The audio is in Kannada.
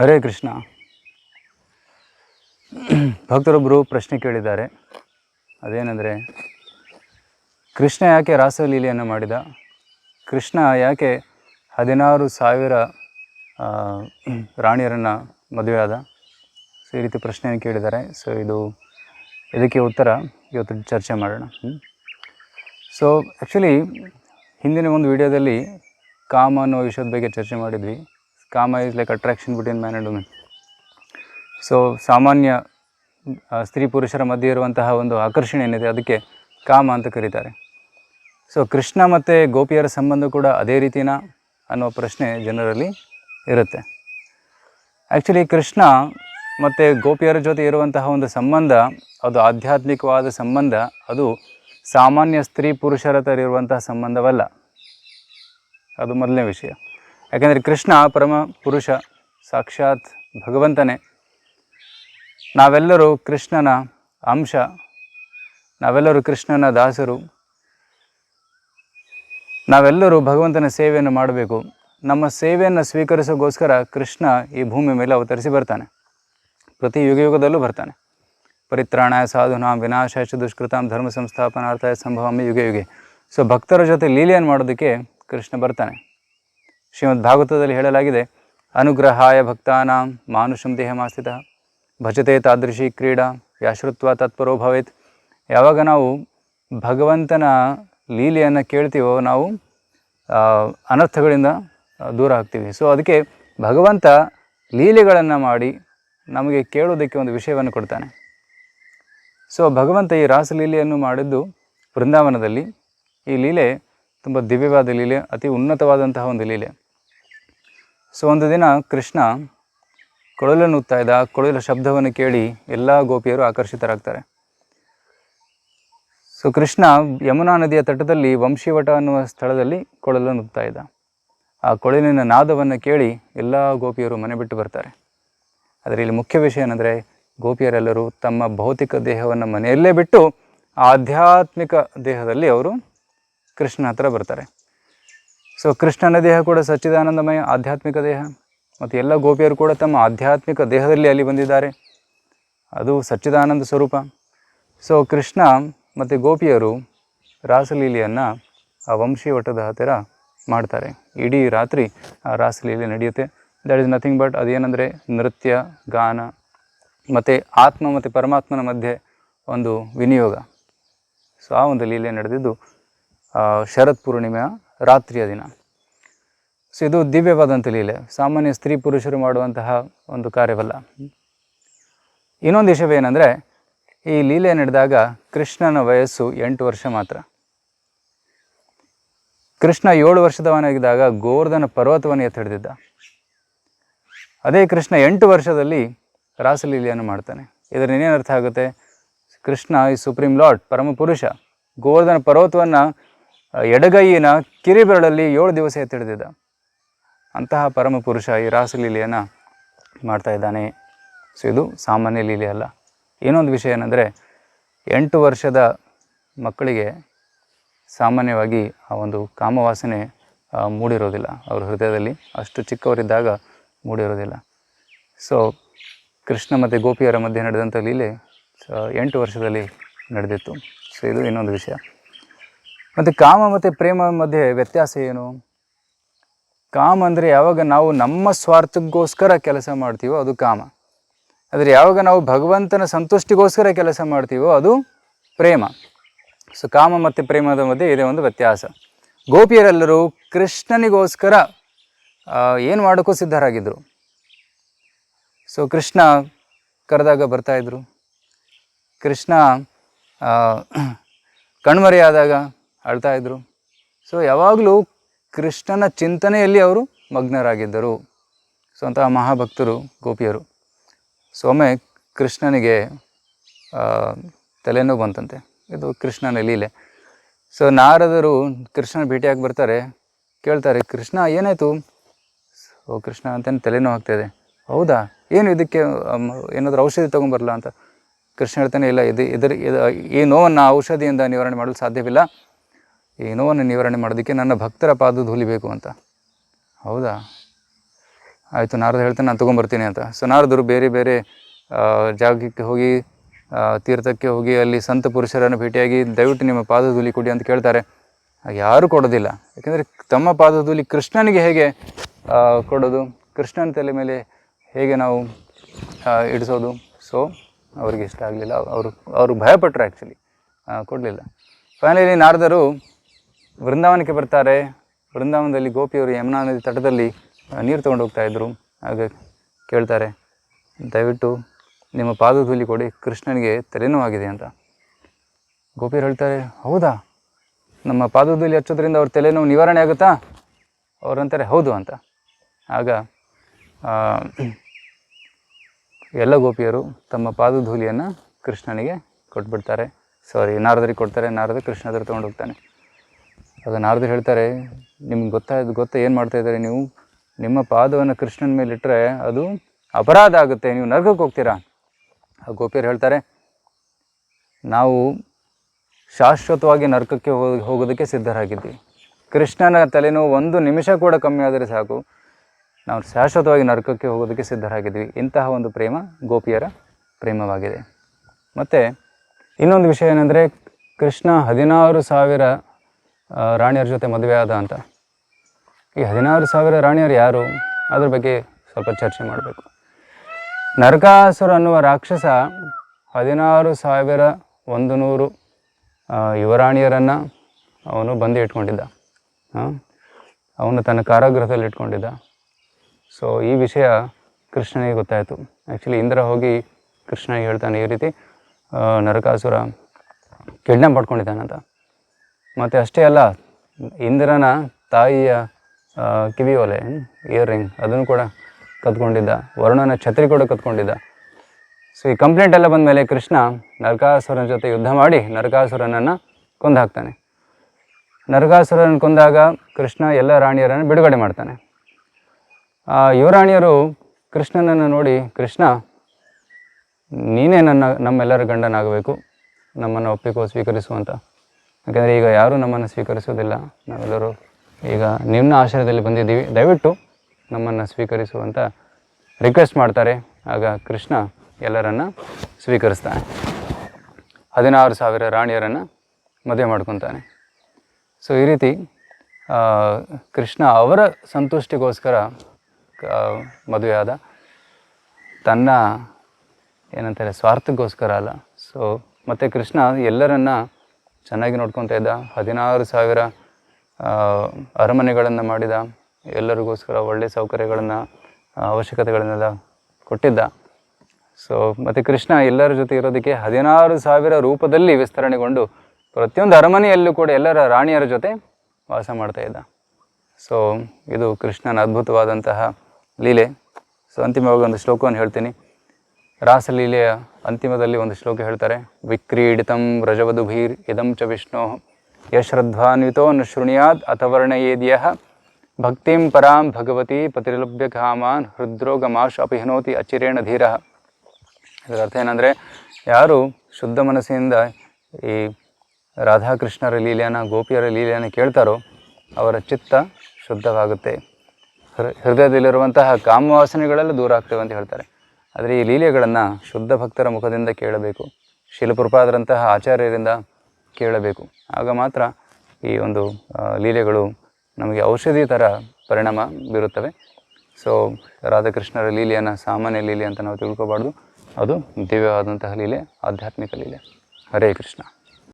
ಹರೇ ಕೃಷ್ಣ. ಭಕ್ತರೊಬ್ಬರು ಪ್ರಶ್ನೆ ಕೇಳಿದ್ದಾರೆ. ಅದೇನೆಂದರೆ, ಕೃಷ್ಣ ಯಾಕೆ ರಾಸಲೀಲೆಯನ್ನು ಮಾಡಿದ? ಕೃಷ್ಣ ಯಾಕೆ ಹದಿನಾರು ಸಾವಿರ ರಾಣಿಯರನ್ನು ಮದುವೆ ಸೊ, ಈ ರೀತಿ ಪ್ರಶ್ನೆಯನ್ನು ಕೇಳಿದ್ದಾರೆ. ಸೊ, ಇದು ಇದಕ್ಕೆ ಉತ್ತರ ಇವತ್ತು ಚರ್ಚೆ ಮಾಡೋಣ. ಸೊ ಆ್ಯಕ್ಚುಲಿ ಹಿಂದಿನ ಒಂದು ವಿಡಿಯೋದಲ್ಲಿ ಕಾಮ ಅನ್ನೋ ವಿಷಯದ ಬಗ್ಗೆ ಚರ್ಚೆ ಮಾಡಿದ್ವಿ. Kama is like attraction between man and women so ಸಾಮಾನ್ಯ ಸ್ತ್ರೀ ಪುರುಷರ ಮಧ್ಯೆ ಇರುವಂತಹ ಒಂದು ಆಕರ್ಷಣೆ ಏನಿದೆ, ಅದಕ್ಕೆ ಕಾಮ ಅಂತ ಕರೀತಾರೆ. ಸೊ ಕೃಷ್ಣ ಮತ್ತು ಗೋಪಿಯರ ಸಂಬಂಧ ಕೂಡ ಅದೇ ರೀತಿನಾ ಅನ್ನೋ ಪ್ರಶ್ನೆ ಜನರಲ್ಲಿ ಇರುತ್ತೆ. ಆ್ಯಕ್ಚುಲಿ ಕೃಷ್ಣ ಮತ್ತು ಗೋಪಿಯರ ಜೊತೆ ಇರುವಂತಹ ಒಂದು ಸಂಬಂಧ, ಅದು ಆಧ್ಯಾತ್ಮಿಕವಾದ ಸಂಬಂಧ, ಅದು ಸಾಮಾನ್ಯ ಸ್ತ್ರೀ ಪುರುಷರ ಥರ ಇರುವಂತಹ ಸಂಬಂಧವಲ್ಲ. ಅದು ಮೊದಲನೇ ವಿಷಯ. ಯಾಕೆಂದರೆ ಕೃಷ್ಣ ಪರಮ ಪುರುಷ ಸಾಕ್ಷಾತ್ ಭಗವಂತನೇ. ನಾವೆಲ್ಲರೂ ಕೃಷ್ಣನ ಅಂಶ, ನಾವೆಲ್ಲರೂ ಕೃಷ್ಣನ ದಾಸರು. ನಾವೆಲ್ಲರೂ ಭಗವಂತನ ಸೇವೆಯನ್ನು ಮಾಡಬೇಕು. ನಮ್ಮ ಸೇವೆಯನ್ನು ಸ್ವೀಕರಿಸೋಗೋಸ್ಕರ ಕೃಷ್ಣ ಈ ಭೂಮಿ ಮೇಲೆ ಅವತರಿಸಿ ಬರ್ತಾನೆ. ಪ್ರತಿ ಯುಗ ಯುಗದಲ್ಲೂ ಬರ್ತಾನೆ. ಪರಿತ್ರಾಣಾಯ ಸಾಧುನಾಂ ವಿನಾಶಾಯ ದುಷ್ಕೃತಾಂ ಧರ್ಮ ಸಂಸ್ಥಾಪನಾರ್ಥಾಯ ಸಂಭವಾಮಿ ಯುಗ ಯುಗೆ. ಸೊ ಭಕ್ತರ ಜೊತೆ ಲೀಲೆಯನ್ನು ಮಾಡೋದಕ್ಕೆ ಕೃಷ್ಣ ಬರ್ತಾನೆ. ಶ್ರೀಮದ್ ಭಾಗವತದಲ್ಲಿ ಹೇಳಲಾಗಿದೆ, ಅನುಗ್ರಹಾಯ ಭಕ್ತಾನಾಂ ಮಾನುಷಂ ದೇಹಮಾಸ್ಥಿತ ಭಜತೆ ತಾದೃಶಿ ಕ್ರೀಡಾ ಯಾಶ್ರುತ್ವ ತತ್ಪರೋ ಭವೇತ್. ಯಾವಾಗ ನಾವು ಭಗವಂತನ ಲೀಲೆಯನ್ನು ಕೇಳ್ತೀವೋ ನಾವು ಅನರ್ಥಗಳಿಂದ ದೂರ ಆಗ್ತೀವಿ. ಸೊ ಅದಕ್ಕೆ ಭಗವಂತ ಲೀಲೆಗಳನ್ನು ಮಾಡಿ ನಮಗೆ ಕೇಳೋದಕ್ಕೆ ಒಂದು ವಿಷಯವನ್ನು ಕೊಡ್ತಾನೆ. ಸೊ ಭಗವಂತ ಈ ರಾಸಲೀಲೆಯನ್ನು ಮಾಡಿದ್ದು ವೃಂದಾವನದಲ್ಲಿ. ಈ ಲೀಲೆ ತುಂಬ ದಿವ್ಯವಾದ ಲೀಲೆ, ಅತಿ ಉನ್ನತವಾದಂತಹ ಒಂದು ಲೀಲೆ. ಸೊ ಒಂದು ದಿನ ಕೃಷ್ಣ ಕೊಳಲನ್ನು ನುಗ್ತಾ ಇದ್ದ ಕೊಳಲ ಶಬ್ದವನ್ನು ಕೇಳಿ ಎಲ್ಲ ಗೋಪಿಯರು ಆಕರ್ಷಿತರಾಗ್ತಾರೆ. ಸೊ ಕೃಷ್ಣ ಯಮುನಾ ನದಿಯ ತಟದಲ್ಲಿ ವಂಶೀವಟ ಅನ್ನುವ ಸ್ಥಳದಲ್ಲಿ ಕೊಳಲನ್ನು ನುಗ್ತಾ ಇದ್ದ. ಆ ಕೊಳಲಿನ ನಾದವನ್ನು ಕೇಳಿ ಎಲ್ಲ ಗೋಪಿಯರು ಮನೆ ಬಿಟ್ಟು ಬರ್ತಾರೆ. ಆದರೆ ಇಲ್ಲಿ ಮುಖ್ಯ ವಿಷಯ ಏನಂದರೆ, ಗೋಪಿಯರೆಲ್ಲರೂ ತಮ್ಮ ಭೌತಿಕ ದೇಹವನ್ನು ಮನೆಯಲ್ಲೇ ಬಿಟ್ಟು ಆಧ್ಯಾತ್ಮಿಕ ದೇಹದಲ್ಲಿ ಅವರು ಕೃಷ್ಣ ಹತ್ರ ಬರ್ತಾರೆ. ಸೊ ಕೃಷ್ಣನ ದೇಹ ಕೂಡ ಸಚ್ಚಿದಾನಂದಮಯ ಆಧ್ಯಾತ್ಮಿಕ ದೇಹ. ಮತ್ತು ಎಲ್ಲ ಗೋಪಿಯರು ಕೂಡ ತಮ್ಮ ಆಧ್ಯಾತ್ಮಿಕ ದೇಹದಲ್ಲಿ ಅಲ್ಲಿ ಬಂದಿದ್ದಾರೆ. ಅದು ಸಚ್ಚಿದಾನಂದ ಸ್ವರೂಪ. ಸೊ ಕೃಷ್ಣ ಮತ್ತು ಗೋಪಿಯರು ರಾಸಲೀಲೆಯನ್ನು ಆ ವಂಶಿ ವಟದ ಹತ್ತಿರ ಮಾಡ್ತಾರೆ. ಇಡೀ ರಾತ್ರಿ ಆ ರಾಸಲೀಲೆ ನಡೆಯುತ್ತೆ. ದಟ್ ಇಸ್ ನಥಿಂಗ್ ಬಟ್ ಅದೇನೆಂದರೆ ನೃತ್ಯ, ಗಾನ, ಮತ್ತು ಆತ್ಮ ಮತ್ತು ಪರಮಾತ್ಮನ ಮಧ್ಯೆ ಒಂದು ವಿನಿಯೋಗ. ಸೊ ಆ ಒಂದು ಲೀಲೆ ನಡೆದಿದ್ದು ಶರತ್ ಪೂರ್ಣಿಮೆಯ ರಾತ್ರಿಯ ದಿನ. ಸೊ ಇದು ದಿವ್ಯವಾದಂಥ ಲೀಲೆ. ಸಾಮಾನ್ಯ ಸ್ತ್ರೀ ಪುರುಷರು ಮಾಡುವಂತಹ ಒಂದು ಕಾರ್ಯವಲ್ಲ. ಇನ್ನೊಂದು ವಿಷಯವೇನೆಂದರೆ ಈ ಲೀಲೆ ನಡೆದಾಗ ಕೃಷ್ಣನ ವಯಸ್ಸು ಎಂಟು ವರ್ಷ ಮಾತ್ರ. ಕೃಷ್ಣ ಏಳು ವರ್ಷದವನಾಗಿದ್ದಾಗ ಗೋವರ್ಧನ ಪರ್ವತವನ್ನು ಎತ್ತ ಹಿಡಿದಿದ್ದ ಅದೇ ಕೃಷ್ಣ ಎಂಟು ವರ್ಷದಲ್ಲಿ ರಾಸಲೀಲೆಯನ್ನು ಮಾಡ್ತಾನೆ. ಇದರ ಇನ್ನೇನು ಅರ್ಥ ಆಗುತ್ತೆ? ಕೃಷ್ಣ ಈ ಸುಪ್ರೀಂ ಲಾರ್ಡ್, ಪರಮ ಪುರುಷ, ಗೋವರ್ಧನ ಪರ್ವತವನ್ನು ಎಡಗೈಯಿನ ಕಿರಿಬೆರಳಲ್ಲಿ ಏಳು ದಿವಸ ತಿಳಿದಿದ್ದ ಅಂತಹ ಪರಮ ಪುರುಷ ಈ ರಾಸಲೀಲೆಯನ್ನು ಮಾಡ್ತಾ ಇದ್ದಾನೆ. ಸೊ ಇದು ಸಾಮಾನ್ಯ ಲೀಲೆ ಅಲ್ಲ. ಇನ್ನೊಂದು ವಿಷಯ ಏನಂದರೆ, ಎಂಟು ವರ್ಷದ ಮಕ್ಕಳಿಗೆ ಸಾಮಾನ್ಯವಾಗಿ ಆ ಒಂದು ಕಾಮವಾಸನೆ ಮೂಡಿರೋದಿಲ್ಲ. ಅವ್ರ ಹೃದಯದಲ್ಲಿ ಅಷ್ಟು ಚಿಕ್ಕವರಿದ್ದಾಗ ಮೂಡಿರೋದಿಲ್ಲ. ಸೊ ಕೃಷ್ಣ ಮತ್ತು ಗೋಪಿಯರ ಮಧ್ಯೆ ನಡೆದಂಥ ಲೀಲೆ ಎಂಟು ವರ್ಷದಲ್ಲಿ ನಡೆದಿತ್ತು. ಸೊ ಇದು ಇನ್ನೊಂದು ವಿಷಯ. ಮತ್ತು ಕಾಮ ಮತ್ತು ಪ್ರೇಮ ಮಧ್ಯೆ ವ್ಯತ್ಯಾಸ ಏನು? ಕಾಮ ಅಂದರೆ ಯಾವಾಗ ನಾವು ನಮ್ಮ ಸ್ವಾರ್ಥಕ್ಕೋಸ್ಕರ ಕೆಲಸ ಮಾಡ್ತೀವೋ ಅದು ಕಾಮ. ಆದರೆ ಯಾವಾಗ ನಾವು ಭಗವಂತನ ಸಂತುಷ್ಟಿಗೋಸ್ಕರ ಕೆಲಸ ಮಾಡ್ತೀವೋ ಅದು ಪ್ರೇಮ. ಸೊ ಕಾಮ ಮತ್ತು ಪ್ರೇಮದ ಮಧ್ಯೆ ಇದೆ ಒಂದು ವ್ಯತ್ಯಾಸ. ಗೋಪಿಯರೆಲ್ಲರೂ ಕೃಷ್ಣನಿಗೋಸ್ಕರ ಏನು ಮಾಡೋಕ್ಕೂ ಸಿದ್ಧರಾಗಿದ್ದರು ಸೊ ಕೃಷ್ಣ ಕರೆದಾಗ ಬರ್ತಾಯಿದ್ರು ಕೃಷ್ಣ ಕಣ್ಮರೆಯಾದಾಗ ಅಳ್ತಾ ಇದ್ದರು ಸೊ ಯಾವಾಗಲೂ ಕೃಷ್ಣನ ಚಿಂತನೆಯಲ್ಲಿ ಅವರು ಮಗ್ನರಾಗಿದ್ದರು. ಸೊ ಅಂತಹ ಮಹಾಭಕ್ತರು, ಗೋಪಿಯರು ಸೊ ಒಮ್ಮೆ ಕೃಷ್ಣನಿಗೆ ತಲೆನೋವು ಬಂತಂತೆ. ಇದು ಕೃಷ್ಣನ ಲೀಲೆ. ಸೊ ನಾರದರು ಕೃಷ್ಣನ ಭೇಟಿಯಾಗಿ ಬರ್ತಾರೆ. ಕೇಳ್ತಾರೆ, ಕೃಷ್ಣ, ಏನಾಯಿತು? ಓ, ಕೃಷ್ಣ, ಅಂತೇನು ತಲೆನೋವು ಆಗ್ತಾಯಿದೆ ಹೌದಾ? ಏನು ಇದಕ್ಕೆ ಏನಾದರೂ ಔಷಧಿ ತೊಗೊಂಬರಲ್ಲ ಅಂತ? ಕೃಷ್ಣ ಹೇಳ್ತಾನೆ, ಇಲ್ಲ, ಇದು, ಇದರ, ಇದು, ಈ ನೋವನ್ನು ಔಷಧಿಯಿಂದ ನಿವಾರಣೆ ಮಾಡಲು ಸಾಧ್ಯವಿಲ್ಲ. ಈ ನೋವನ್ನು ನಿವಾರಣೆ ಮಾಡೋದಕ್ಕೆ ನನ್ನ ಭಕ್ತರ ಪಾದ ಧೂಲಿಬೇಕು ಅಂತ. ಹೌದಾ? ಆಯಿತು, ನಾರದು ಹೇಳ್ತಾನೆ, ನಾನು ತೊಗೊಂಬರ್ತೀನಿ ಅಂತ. ಸೊ ನಾರದರು ಬೇರೆ ಬೇರೆ ಜಾಗಕ್ಕೆ ಹೋಗಿ ತೀರ್ಥಕ್ಕೆ ಹೋಗಿ, ಅಲ್ಲಿ ಸಂತ ಪುರುಷರನ್ನು ಭೇಟಿಯಾಗಿ ದಯವಿಟ್ಟು ನಿಮ್ಮ ಪಾದಧೂಲಿ ಕೊಡಿ ಅಂತ ಕೇಳ್ತಾರೆ. ಯಾರೂ ಕೊಡೋದಿಲ್ಲ. ಯಾಕೆಂದರೆ ತಮ್ಮ ಪಾದಧೂಲಿ ಕೃಷ್ಣನಿಗೆ ಹೇಗೆ ಕೊಡೋದು? ಕೃಷ್ಣನ ತಲೆ ಮೇಲೆ ಹೇಗೆ ನಾವು ಇಡಿಸೋದು? ಸೊ ಅವ್ರಿಗೆ ಇಷ್ಟ ಆಗಲಿಲ್ಲ. ಅವರು ಅವರು ಭಯಪಟ್ಟರು ಆ್ಯಕ್ಚುಲಿ ಕೊಡಲಿಲ್ಲ. ಫೈನಲಿ ನಾರದರು ವೃಂದಾವನಕ್ಕೆ ಬರ್ತಾರೆ. ವೃಂದಾವನದಲ್ಲಿ ಗೋಪಿಯವರು ಯಮುನಾ ನದಿ ತಟದಲ್ಲಿ ನೀರು ತೊಗೊಂಡು ಹೋಗ್ತಾ ಇದ್ದರು ಆಗ ಕೇಳ್ತಾರೆ, ದಯವಿಟ್ಟು ನಿಮ್ಮ ಪಾದಧೂಲಿ ಕೊಡಿ, ಕೃಷ್ಣನಿಗೆ ತಲೆನೋವಾಗಿದೆ ಅಂತ. ಗೋಪಿಯರು ಹೇಳ್ತಾರೆ, ಹೌದಾ? ನಮ್ಮ ಪಾದಧೂಲಿ ಹಚ್ಚೋದ್ರಿಂದ ಅವ್ರ ತಲೆನೋವು ನಿವಾರಣೆ ಆಗುತ್ತಾ? ಅವರಂತಾರೆ ಹೌದು ಅಂತ. ಆಗ ಎಲ್ಲ ಗೋಪಿಯರು ತಮ್ಮ ಪಾದಧೂಲಿಯನ್ನು ಕೃಷ್ಣನಿಗೆ ಕೊಟ್ಬಿಡ್ತಾರೆ. ಸಾರಿ ನಾರದರಿಗೆ ಕೊಡ್ತಾರೆ. ನಾರದ ಹತ್ರ ತೊಗೊಂಡು ಹೋಗ್ತಾನೆ. ಆಗ ನಾರದರು ಹೇಳ್ತಾರೆ, ನಿಮ್ಗೆ ಗೊತ್ತಾಯ್ತು ಗೊತ್ತಾ ಏನು ಮಾಡ್ತಾ ಇದ್ದಾರೆ ನೀವು? ನಿಮ್ಮ ಪಾದವನ್ನು ಕೃಷ್ಣನ ಮೇಲೆ ಇಟ್ಟರೆ ಅದು ಅಪರಾಧ ಆಗುತ್ತೆ, ನೀವು ನರಕಕ್ಕೆ ಹೋಗ್ತೀರಾ? ಆ ಗೋಪಿಯರು ಹೇಳ್ತಾರೆ, ನಾವು ಶಾಶ್ವತವಾಗಿ ನರಕಕ್ಕೆ ಹೋಗಿ, ಹೋಗೋದಕ್ಕೆ ಸಿದ್ಧರಾಗಿದ್ವಿ. ಕೃಷ್ಣನ ತಲೆನೋವು ಒಂದು ನಿಮಿಷ ಕೂಡ ಕಮ್ಮಿ ಆದರೆ ಸಾಕು. ನಾವು ಶಾಶ್ವತವಾಗಿ ನರಕಕ್ಕೆ ಹೋಗೋದಕ್ಕೆ ಸಿದ್ಧರಾಗಿದ್ವಿ. ಇಂತಹ ಒಂದು ಪ್ರೇಮ ಗೋಪಿಯರ ಪ್ರೇಮವಾಗಿದೆ. ಮತ್ತು ಇನ್ನೊಂದು ವಿಷಯ ಏನಂದರೆ, ಕೃಷ್ಣ ಹದಿನಾರು ಸಾವಿರ ರಾಣಿಯರ ಜೊತೆ ಮದುವೆ ಆದ ಅಂತ. ಈ ಹದಿನಾರು ಸಾವಿರ ರಾಣಿಯರು ಯಾರು? ಅದ್ರ ಬಗ್ಗೆ ಸ್ವಲ್ಪ ಚರ್ಚೆ ಮಾಡಬೇಕು. ನರಕಾಸುರ ಅನ್ನುವ ರಾಕ್ಷಸ ಹದಿನಾರು ಸಾವಿರ ಒಂದು ನೂರು ಯುವರಾಣಿಯರನ್ನು ಅವನು ಬಂದು ಇಟ್ಕೊಂಡಿದ್ದ. ಅವನು ತನ್ನ ಕಾರಾಗೃಹದಲ್ಲಿ ಇಟ್ಕೊಂಡಿದ್ದ. ಸೊ ಈ ವಿಷಯ ಕೃಷ್ಣನಿಗೆ ಗೊತ್ತಾಯಿತು. ಆ್ಯಕ್ಚುಲಿ ಇಂದ್ರ ಹೋಗಿ ಕೃಷ್ಣನಿಗೆ ಹೇಳ್ತಾನೆ, ಈ ರೀತಿ ನರಕಾಸುರ ಕಿಡ್ನಾಪ್ ಮಾಡ್ಕೊಂಡಿದ್ದಾನಂತ. ಮತ್ತು ಅಷ್ಟೇ ಅಲ್ಲ, ಇಂದಿರನ ತಾಯಿಯ ಕಿವಿ ಒಲೆ ಇಯರ್ ರಿಂಗ್ ಅದನ್ನು ಕೂಡ ಕದ್ಕೊಂಡಿದ್ದ, ವರುಣನ ಛತ್ರಿ ಕೂಡ ಕದ್ಕೊಂಡಿದ್ದ. ಸೊ ಈ ಕಂಪ್ಲೇಂಟ್ ಎಲ್ಲ ಬಂದ ಮೇಲೆ ಕೃಷ್ಣ ನರಕಾಸುರನ ಜೊತೆ ಯುದ್ಧ ಮಾಡಿ ನರಕಾಸುರನನ್ನು ಕೊಂದು ಹಾಕ್ತಾನೆ ನರಕಾಸುರನ ಕೊಂದಾಗ ಕೃಷ್ಣ ಎಲ್ಲ ರಾಣಿಯರನ್ನು ಬಿಡುಗಡೆ ಮಾಡ್ತಾನೆ. ಯುವರಾಣಿಯರು ಕೃಷ್ಣನನ್ನು ನೋಡಿ, ಕೃಷ್ಣ, ನೀನೇ ನನ್ನ, ನಮ್ಮೆಲ್ಲರ ಗಂಡನಾಗಬೇಕು, ನಮ್ಮನ್ನು ಒಪ್ಪಿಕೋ, ಸ್ವೀಕರಿಸುವಂತ. ಯಾಕಂದರೆ ಈಗ ಯಾರೂ ನಮ್ಮನ್ನು ಸ್ವೀಕರಿಸೋದಿಲ್ಲ ನಾವೆಲ್ಲರೂ ಈಗ ನಿಮ್ಮ ಆಶ್ರಯದಲ್ಲಿ ಬಂದಿದ್ದೀವಿ. ದಯವಿಟ್ಟು ನಮ್ಮನ್ನು ಸ್ವೀಕರಿಸುವಂತ ರಿಕ್ವೆಸ್ಟ್ ಮಾಡ್ತಾರೆ. ಆಗ ಕೃಷ್ಣ ಎಲ್ಲರನ್ನು ಸ್ವೀಕರಿಸ್ತಾನೆ. ಹದಿನಾರು ಸಾವಿರ ರಾಣಿಯರನ್ನು ಮದುವೆ ಮಾಡ್ಕೊತಾನೆ ಸೊ ಈ ರೀತಿ ಕೃಷ್ಣ ಅವರ ಸಂತುಷ್ಟಿಗೋಸ್ಕರ ಮದುವೆಯಾದ ತನ್ನ, ಏನಂತಾರೆ, ಸ್ವಾರ್ಥಕ್ಕೋಸ್ಕರ ಅಲ್ಲ. ಸೊ ಮತ್ತು ಕೃಷ್ಣ ಎಲ್ಲರನ್ನ ಚೆನ್ನಾಗಿ ನೋಡ್ಕೊತಾ ಇದ್ದ. ಹದಿನಾರು ಸಾವಿರ ಅರಮನೆಗಳನ್ನು ಮಾಡಿದ. ಎಲ್ಲರಿಗೋಸ್ಕರ ಒಳ್ಳೆಯ ಸೌಕರ್ಯಗಳನ್ನು, ಅವಶ್ಯಕತೆಗಳನ್ನೆಲ್ಲ ಕೊಟ್ಟಿದ್ದ. ಸೊ ಮತ್ತು ಕೃಷ್ಣ ಎಲ್ಲರ ಜೊತೆ ಇರೋದಕ್ಕೆ ಹದಿನಾರು ಸಾವಿರ ರೂಪದಲ್ಲಿ ವಿಸ್ತರಣೆಗೊಂಡು ಪ್ರತಿಯೊಂದು ಅರಮನೆಯಲ್ಲೂ ಕೂಡ ಎಲ್ಲರ ರಾಣಿಯರ ಜೊತೆ ವಾಸ ಮಾಡ್ತಾ ಇದ್ದ. ಸೊ ಇದು ಕೃಷ್ಣನ ಅದ್ಭುತವಾದಂತಹ ಲೀಲೆ. ಸೊ ಅಂತಿಮವಾಗಿ ಒಂದು ಶ್ಲೋಕವನ್ನು ಹೇಳ್ತೀನಿ. ರಾಸಲೀಲೆಯ ಅಂತಿಮದಲ್ಲಿ ಒಂದು ಶ್ಲೋಕ ಹೇಳ್ತಾರೆ, ವಿಕ್ರೀಡಿತಂ ರಜವಧುಭೀರ್ ಇದಂ ಚ ವಿಷ್ಣೋ ಯಶ್ರದ್ಧಾನ್ವಿತೋ ನ ಶೃಣಿಯಾದ್ ಅಥವರ್ಣಯೇದ್ಯ ಭಕ್ತಿಂ ಪರಾಂ ಭಗವತಿ ಪತಿರ್ಲಭ್ಯ ಕಾಮಾನ್ ಹೃದ್ರೋಗಮಾಶ್ ಅಪಿಹನೋತಿ ಅಚಿರೇಣ ಧೀರ. ಇದರ ಅರ್ಥ ಏನಂದರೆ, ಯಾರು ಶುದ್ಧ ಮನಸ್ಸಿನಿಂದ ಈ ರಾಧಾಕೃಷ್ಣರ ಲೀಲೆಯನ್ನು, ಗೋಪಿಯರ ಲೀಲೆಯನ್ನು ಕೇಳ್ತಾರೋ ಅವರ ಚಿತ್ತ ಶುದ್ಧವಾಗುತ್ತೆ. ಹೃದಯದಲ್ಲಿರುವಂತಹ ಕಾಮವಾಸನೆಗಳೆಲ್ಲ ದೂರ ಆಗ್ತವೆ ಅಂತ ಹೇಳ್ತಾರೆ. ಆದರೆ ಈ ಲೀಲೆಗಳನ್ನು ಶುದ್ಧ ಭಕ್ತರ ಮುಖದಿಂದ ಕೇಳಬೇಕು ಶಿಲಪುರಪಾದರಂತಹ ಆಚಾರ್ಯರಿಂದ ಕೇಳಬೇಕು. ಆಗ ಮಾತ್ರ ಈ ಒಂದು ಲೀಲೆಗಳು ನಮಗೆ ಔಷಧಿ ಥರ ಪರಿಣಾಮ ಬೀರುತ್ತವೆ. ಸೊ ರಾಧಾಕೃಷ್ಣರ ಲೀಲೆಯನ್ನು ಸಾಮಾನ್ಯ ಲೀಲೆ ಅಂತ ನಾವು ತಿಳ್ಕೊಬಾರ್ದು. ಅದು ದಿವ್ಯವಾದಂತಹ ಲೀಲೆ, ಆಧ್ಯಾತ್ಮಿಕ ಲೀಲೆ. ಹರೇ ಕೃಷ್ಣ.